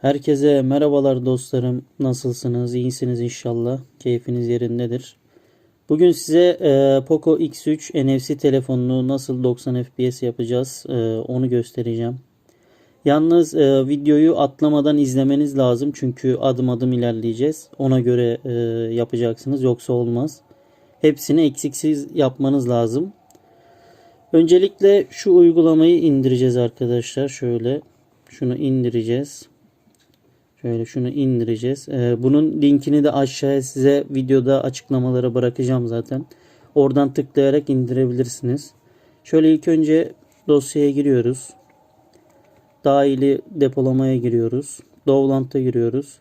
Herkese merhabalar dostlarım. Nasılsınız? İyisiniz inşallah. Keyfiniz yerindedir. Bugün size e, Poco X3 NFC telefonunu nasıl 90 FPS yapacağız e, onu göstereceğim. Yalnız e, videoyu atlamadan izlemeniz lazım çünkü adım adım ilerleyeceğiz. Ona göre e, yapacaksınız yoksa olmaz. Hepsini eksiksiz yapmanız lazım. Öncelikle şu uygulamayı indireceğiz arkadaşlar. Şöyle şunu indireceğiz. Şöyle şunu indireceğiz. Ee, bunun linkini de aşağıya size videoda açıklamalara bırakacağım zaten. Oradan tıklayarak indirebilirsiniz. Şöyle ilk önce dosyaya giriyoruz. Dahili depolamaya giriyoruz. Dovlant'a giriyoruz.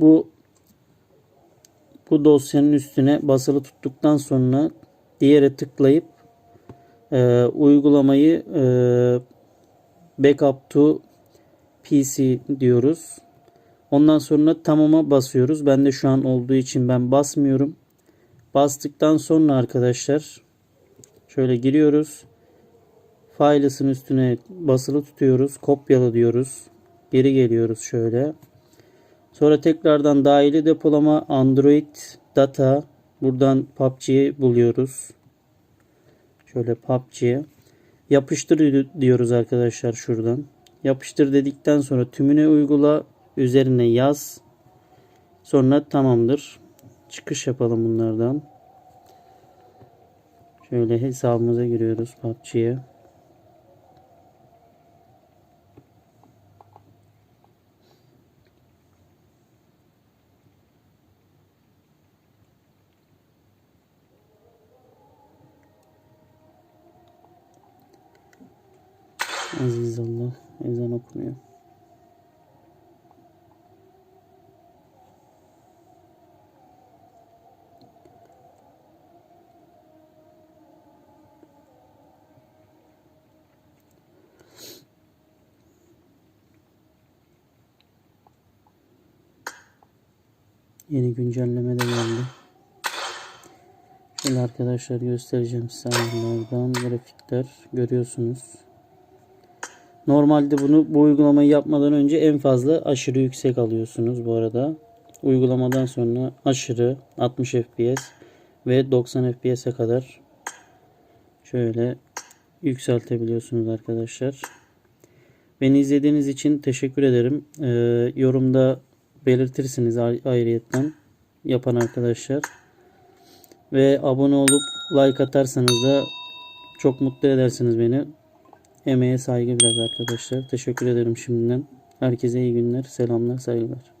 Bu bu dosyanın üstüne basılı tuttuktan sonra diğere tıklayıp e, uygulamayı e, backup to PC diyoruz. Ondan sonra tamama basıyoruz. Ben de şu an olduğu için ben basmıyorum. Bastıktan sonra arkadaşlar şöyle giriyoruz. Files'ın üstüne basılı tutuyoruz. Kopyala diyoruz. Geri geliyoruz şöyle. Sonra tekrardan dahili depolama Android data buradan PUBG'yi buluyoruz. Şöyle PUBG'ye yapıştır diyoruz arkadaşlar şuradan. Yapıştır dedikten sonra tümüne uygula üzerine yaz. Sonra tamamdır. Çıkış yapalım bunlardan. Şöyle hesabımıza giriyoruz PUBG'ye. Aziz Allah ezan okunuyor. Yeni güncelleme de geldi. Şöyle arkadaşlar göstereceğim size grafikler görüyorsunuz. Normalde bunu bu uygulamayı yapmadan önce en fazla aşırı yüksek alıyorsunuz bu arada. Uygulamadan sonra aşırı 60 FPS ve 90 FPS'e kadar şöyle yükseltebiliyorsunuz arkadaşlar. Beni izlediğiniz için teşekkür ederim. Ee, yorumda belirtirsiniz ayrıyetten yapan arkadaşlar. Ve abone olup like atarsanız da çok mutlu edersiniz beni. Emeğe saygı biraz arkadaşlar. Teşekkür ederim şimdiden. Herkese iyi günler, selamlar, saygılar.